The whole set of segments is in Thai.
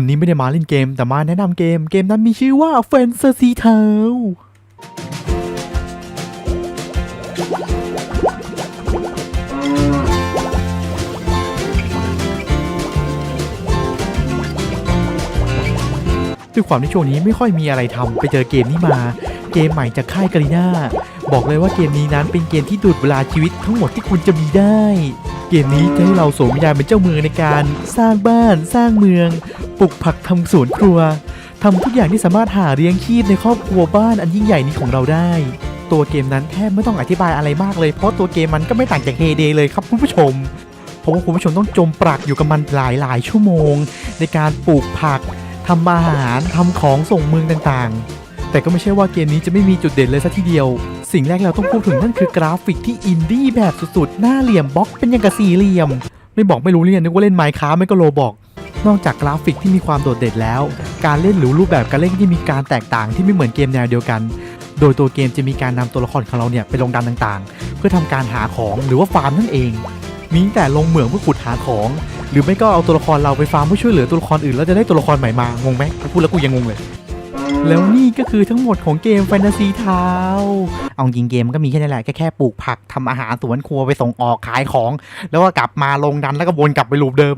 วันนี้ไม่ได้มาเล่นเกมแต่มาแนะนำเกม เกมนั้นมีชื่อว่า Fantasy t o w ด้วยความที่ช่วงนี้ไม่ค่อยมีอะไรทำไปเจอเกมนี้มา เกมใหม่จากค่ายกาลิน่าบอกเลยว่าเกมนี้นั้นเป็นเกมที่ดูดเวลาชีวิตทั้งหมดที่คุณจะมีได้ เกมนี้จะให้เราสวมวิญญาณเป็นเจ้าเมืองในการสร้างบ้านสร้างเมือง ปลูกผักทำสวนครัวทำทุกอย่างที่สามารถหาเลี้ยงชีพในครอบครัวบ้านอันยิ่งใหญ่นี้ของเราได้ ตัวเกมนั้นแทบไม่ต้องอธิบายอะไรมากเลย เพราะตัวเกมมันก็ไม่ต่างจากเฮเดเลยครับคุณผู้ชมเพราะว่าคุณผู้ชมต้องจมปลักอยู่กับมันหลายหลายชั่วโมง ในการปลูกผักทำอาหารทำของส่งเมืองต่างๆ แต่ก็ไม่ใช่ว่าเกมนี้จะไม่มีจุดเด่นเลยสัทีเดียว สิ่งแรกเราต้องพูดถึงนั่นคือกราฟิกที่อินดี้แบบสุดๆ หน้าเหลี่ยมบล็อกเป็นอย่างกับสี่เหลี่ยม ไม่บอกไม่รู้เรียนนึกว่าเล่นไมค์ค้าไม่ก็โลบอก นอกจากกราฟิกที่มีความโดดเด่นแล้ว การเล่นหรือรูปแบบการเล่นที่มีการแตกต่างที่ไม่เหมือนเกมแนวเดียวกัน โดยตัวเกมจะมีการนำตัวละครของเราเนี่ยไปลงดันต่างๆ เพื่อทำการหาของหรือว่าฟาร์มนั่นเอง มีแต่ลงเหมืองเพื่อขุดหาของ หรือไม่ก็เอาตัวละครเราไปฟาร์มเพื่อช่วยเหลือตัวละครอื่นแล้วจะได้ตัวละครใหม่มางงไหมกูพูดแล้วกูยังงงเลยแล้วนี่ก็คือทั้งหมดของเกมแฟนตาซีทาวเอาจริงเกมมันก็มีแค่นี้แหละ แค่แค่ปลูกผักทำอาหารสวนครัวไปส่งออกขายของ แล้วก็กลับมาลงดันแล้วก็วนกลับไปลูปเดิม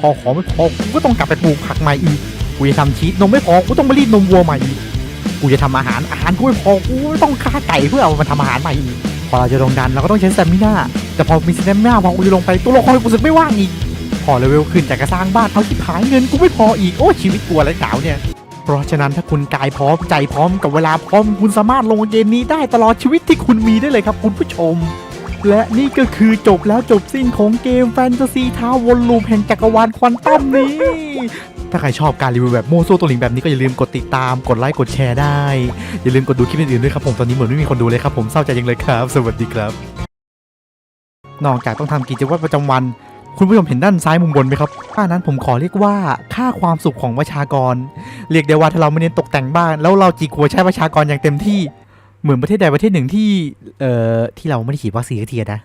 พอของไม่พอกูก็ต้องกลับไปปลูกผักใหม่อีกกูจะทำชีสนมไม่พอกูต้องมารีดนมวัวใหม่อีกกูจะทำอาหารอาหารกูไม่พอกูต้องฆ่าไก่เพื่อเอามาทำอาหารใหม่อีกพอเราจะลงดันเราก็ต้องใช้สเตมิน่าแต่พอมีสเตมิน่าพอกูจะลงไปตัวละครกูรู้สึกไม่ว่างอีกพอเลเวลขึ้นจากกระสร้างบ้านเอาที่ผายเงินกูไม่พออีกโอ้ชีวิตกูอะไรเก่าเนี่ยเพราะฉะนั้นถ้าคุณกายพร้อมใจพร้อมกับเวลาพร้อมคุณสามารถลงเกมนี้ได้ตลอดชีวิตที่คุณมีได้เลยครับคุณผู้ชม และนี่ก็คือจบแล้วจบสิ้นของเกมแฟนตาซีท้าวนลูปแห่งจักรวาลควอนตัมนี้ ถ้าใครชอบการรีวิวแบบโมโซตัวหลิงแบบนี้ก็อย่าลืมกดติดตาม กดไลค์ กดแชร์ได้ อย่าลืมกดดูคลิปอื่นๆด้วยครับผมตอนนี้เหมือนไม่มีคนดูเลยครับผมเศร้าใจจังเลยครับ สวัสดีครับ นอกจากต้องทำกิจวัตรประจำวัน คุณผู้ชมเห็นด้านซ้ายมุมบนไหมครับค่านั้นผมขอเรียกว่าค่าความสุขของประชากร เรียกได้ว่าถ้าเราไม่เน้นตกแต่งบ้าน แล้วเราจีกลัวใช้ประชากรอย่างเต็มที่ เหมือนประเทศใดประเทศหนึ่งที่เอ่อที่เราไม่ได้ฉีดวัคซีนสักทีนะ